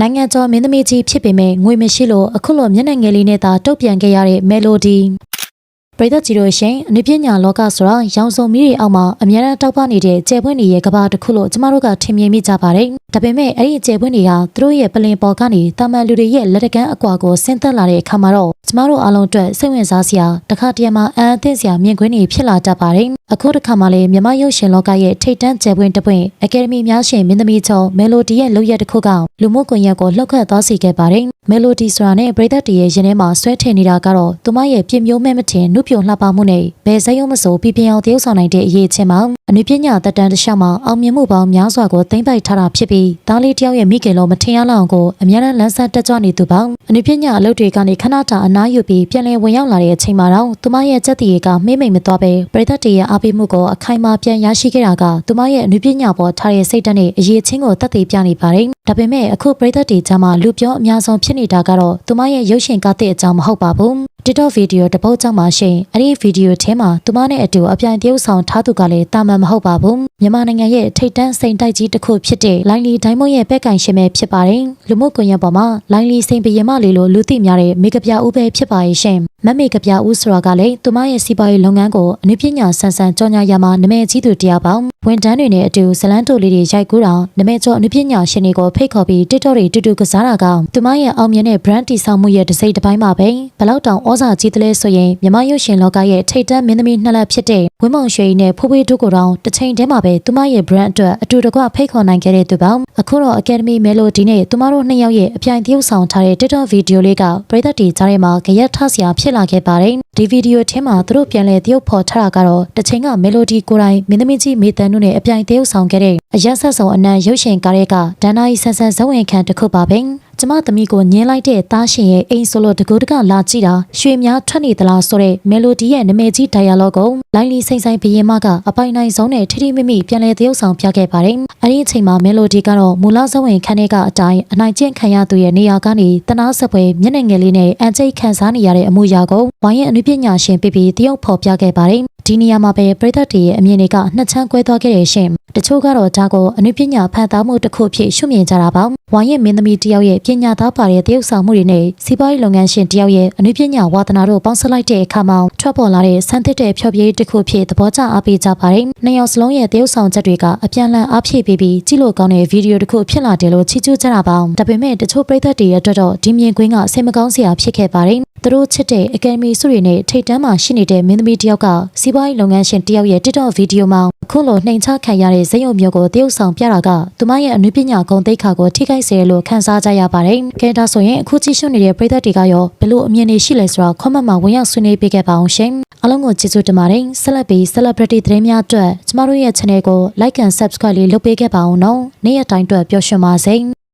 နိုင်ငံကျော်မင်းသမီးကြီးဖြစ်ပေမဲ့ငွေမရှိလို့အခုလိုမျက်နှာငယ်လေးနဲ့သာတုတ်ပြန်ခဲ့ရတဲ့ Melody ပရိသတ်ကြီးတို့ရှင်အနုပညာလောကဆိုတာရောင်စုံမီးတွေအောက်မှာအများအားတောက်ပနေတဲ့ကျယ်ပွင့်တွေရဲ့ကဘာတစ်ခုလို့ကျမတို့ကထင်မြင်မိကြပါတယ်။ဒါပေမဲ့အဲ့ဒီကျယ်ပွင့်တွေဟာသူတို့ရဲ့ပလင်ပေါ်ကနေတာမန်လူတွေရဲ့လက်တကမ်းအကွာကိုဆင်းသက်လာတဲ့အခါမှာတော့ကျမတို့အားလုံးအတွက်စိတ်ဝင်စားစရာတစ်ခါတည်းမှာအံ့အသင့်စရာမြင်ကွင်းတွေဖြစ်လာတတ်ပါတယ်။အခုတစ်ခါမှလည်းမြမရုပ်ရှင်လောကရဲ့ထိတ်တန့်ကျယ်ပွင့်တစ်ပွင့်အကယ်ဒမီများရှင်မင်းသမီးချုပ်မယ်လိုဒီရဲ့လုပ်ရက်တစ်ခုကလူမှုကွန်ရက်ကိုလှုပ်ခတ်သွားစေခဲ့ပါတယ်။ မယ်လိုဒီဆိုတာနဲ့ပရိသတ်တွေရဲ့ရင်ထဲမှာဆွဲထင်နေတာကတော့သူမရဲ့ပြင်းမျိုးမဲ့မထင်နှုတ်ပြလှပမှုနဲ့ဘယ်စက်ရုံမစိုးပြပြအောင်တရုပ်ဆောင်နိုင်တဲ့အရေးချင်းမှာအနုပညာတက်တန်းတစ်လျှောက်မှာအောင်မြင်မှုပေါင်းများစွာကိုသိမ့်ပိုက်ထားတာဖြစ်ပြီးသားလေးတယောက်ရဲ့မိခင်လိုမထင်ရလောက်အောင်ကိုအများနဲ့လန်းဆန်းတက်ကြွနေသူပေါင်းအနုပညာအလုပ်တွေကနေခဏတာအနားယူပြီးပြန်လည်ဝင်ရောက်လာတဲ့အချိန်မှာတော့သူမရဲ့စက်တီကမေ့မိတ်မသွားပဲပရိသတ်တွေရဲ့အားပေးမှုကိုအခိုင်အမာပြန်ရရှိခဲ့တာကသူမရဲ့အနုပညာပေါ်ထားတဲ့စိတ်ဓာတ်နဲ့အရေးချင်းကိုတက်တည်ပြနေပါတယ်ဒါပေမဲ့အခုပရိသတ်တွေကြားမှာလူပြောအများဆုံးဖြစ်နေတာကတော့သူမရဲ့ရုပ်ရှင်ကားတဲ့အကြောင်းမဟုတ်ပါဘူး TikTok ဗီဒီယိုတစ်ပုတ်ကြောင့်မှရှင်အဲ့ဒီဗီဒီယိုထဲမှာသူမနဲ့အတူအပြိုင်တရုပ်ဆောင်ထားသူကလည်းတာမန်မဟုတ်ပါဘူးမြန်မာနိုင်ငံရဲ့ထိတ်တန့်စိန်တိုက်ကြီးတစ်ခုဖြစ်တဲ့လိုင်းလီဒိုင်းမွန်ရဲ့ဘက်ကင်ရှင်ပဲဖြစ်ပါတယ်လူမှုကွန်ရက်ပေါ်မှာလိုင်းလီစိန်ပရင်မလေးလိုလူသိများတဲ့မိကပြဦးပဲဖြစ်ပါရဲ့ရှင် မမေကပြဦးဆိုတာကလည်းသူမရဲ့စီးပွားရေးလုပ်ငန်းကိုအနုပညာဆန်ဆန်ကြော်ညာရမှာနမဲကြီးသူတရားပေါင်းဝန်တန်းတွေနဲ့အတူဇလန်းတိုလေးတွေရိုက်ကူးတာနမဲကျော်အနုပညာရှင်တွေကိုဖိတ်ခေါ်ပြီး TikTok တွေတူတူကစားတာကသူမရဲ့အောင်မြင်တဲ့ brand တည်ဆောက်မှုရဲ့တစ်စိတ်တစ်ပိုင်းပါပဲဘလောက်တောင်ဩဇာကြီးတယ်လဲဆိုရင်မြမရုပ်ရှင်လောကရဲ့ထိတ်တန့်မင်းသမီးနှစ်လက်ဖြစ်တဲ့ဝင်းမောင်ရွှေနဲ့ဖိုးဖွေးတို့ကိုတောင်တစ်ချိန်တည်းမှာပဲသူမရဲ့ brand အတွက်အတူတကွဖိတ်ခေါ်နိုင်ခဲ့တဲ့သူပေါင်းအခုတော့ Academy Melody နဲ့သူမတို့နှစ်ယောက်ရဲ့အပြိုင်တရုပ်ဆောင်ထားတဲ့ TikTok ဗီဒီယိုလေးကပရိသတ်တွေကြားထဲမှာကြရက်ထစရာဖြစ်လာခဲ့ပါတယ်ဒီဗီဒီယိုထဲမှာသူတို့ပြန်လည်တရုပ်ဖော်ထားတာကတော့တစ်ချိန်က Melody ကိုယ်တိုင်မင်းသမီးကြီးမေတန်တို့နဲ့အပြိုင်တရုပ်ဆောင်ခဲ့တဲ့အရက်ဆက်ဆောင်အနံရုပ်ရှင်ကားရဲ့ကဒန်နာရီဆန်ဆန်ဇဝင်ခံတစ်ခုပါပဲ ကျမသမီးကိုညင်းလိုက်တဲ့သားရှင်ရဲ့အိမ်ဆိုလို့တကူတကလာကြည့်တာရွှေများထွက်နေသလားဆိုတဲ့မယ်လိုဒီရဲ့နာမည်ကြီး dialogue ကိုလိုင်းလီစိမ့်ဆိုင်ဘရင်မကအပိုင်နိုင်ဆုံးနဲ့ထိထိမိမိပြန်လည်သရုပ်ဆောင်ပြခဲ့ပါတယ်။အဲဒီအချိန်မှာမယ်လိုဒီကတော့မူလဇဝင်ခန်းထဲကအတိုင်းအနိုင်ကျင့်ခံရသူရဲ့နေရာကနေတနာဆက်ပွဲမျက်နှာငယ်လေးနဲ့အန်ကျိတ်ခံစားနေရတဲ့အမှုရာကိုဝိုင်းရဲ့အနုပညာရှင်ပြပြီးတရုပ်ဖော်ပြခဲ့ပါတယ်။ ဒီနေရာမှာပဲပရိသတ်တွေရဲ့အမြင်တွေကနှစ်ချမ်းကွဲသွားခဲ့တဲ့ရှင်တချို့ကတော့ဒါကိုအနုပညာဖန်သားမှုတစ်ခုဖြစ်ရှုမြင်ကြတာပါဝိုင်းရဲ့မင်းသမီးတယောက်ရဲ့ပညာသားပါတဲ့တရုပ်ဆောင်မှုတွေနဲ့စီးပွားရေးလုပ်ငန်းရှင်တယောက်ရဲ့အနုပညာဝါသနာတို့ပေါင်းစပ်လိုက်တဲ့အခါမှာထွက်ပေါ်လာတဲ့ဆန်းသစ်တဲ့ဖြောပြရေးတစ်ခုဖြစ်သဘောကျအားပေးကြပါတယ်နှစ်ယောက်စလုံးရဲ့တရုပ်ဆောင်ချက်တွေကအပြန်လန်အားဖြည့်ပေးပြီးကြည့်လို့ကောင်းတဲ့ဗီဒီယိုတစ်ခုဖြစ်လာတယ်လို့ချီးကျူးကြတာပါဒါပေမဲ့တချို့ပရိသတ်တွေရဲ့အတွက်တော့ဒီမြင်ကွင်းကစိတ်မကောင်းစရာဖြစ်ခဲ့ပါတယ် သူတို့ချစ်တဲ့အကယ်ဒမီဆုတွေနဲ့ထိတ်တန်းမှာရှိနေတဲ့မင်းသမီးတယောက်ကစီးပွားရေးလုပ်ငန်းရှင်တယောက်ရဲ့ TikTok ဗီဒီယိုမှာအခုလိုနှိမ်ချခံရတဲ့ဇယုံမျိုးကိုတရုပ်ဆောင်ပြတာကသူမရဲ့အနုပညာဂုဏ်သိက္ခာကိုထိခိုက်စေလို့ခန်းစားကြရပါတယ်။ကဲဒါဆိုရင်အခုကြည့်ရှုနေတဲ့ပရိသတ်တွေကရောဘယ်လိုအမြင်တွေရှိလဲဆိုတာ comment မှာဝင်ရောက်ဆွေးနွေးပေးခဲ့ပါအောင်ရှင်။အားလုံးကိုကျေးဇူးတင်ပါတယ်။ဆက်လက်ပြီး celebrity သတင်းများအတွက်ကျမတို့ရဲ့ channel ကို like and subscribe လေးလုပ်ပေးခဲ့ပါအောင်နော်။နေ့ရက်တိုင်းအတွက်ပျော်ရွှင်ပါစေ။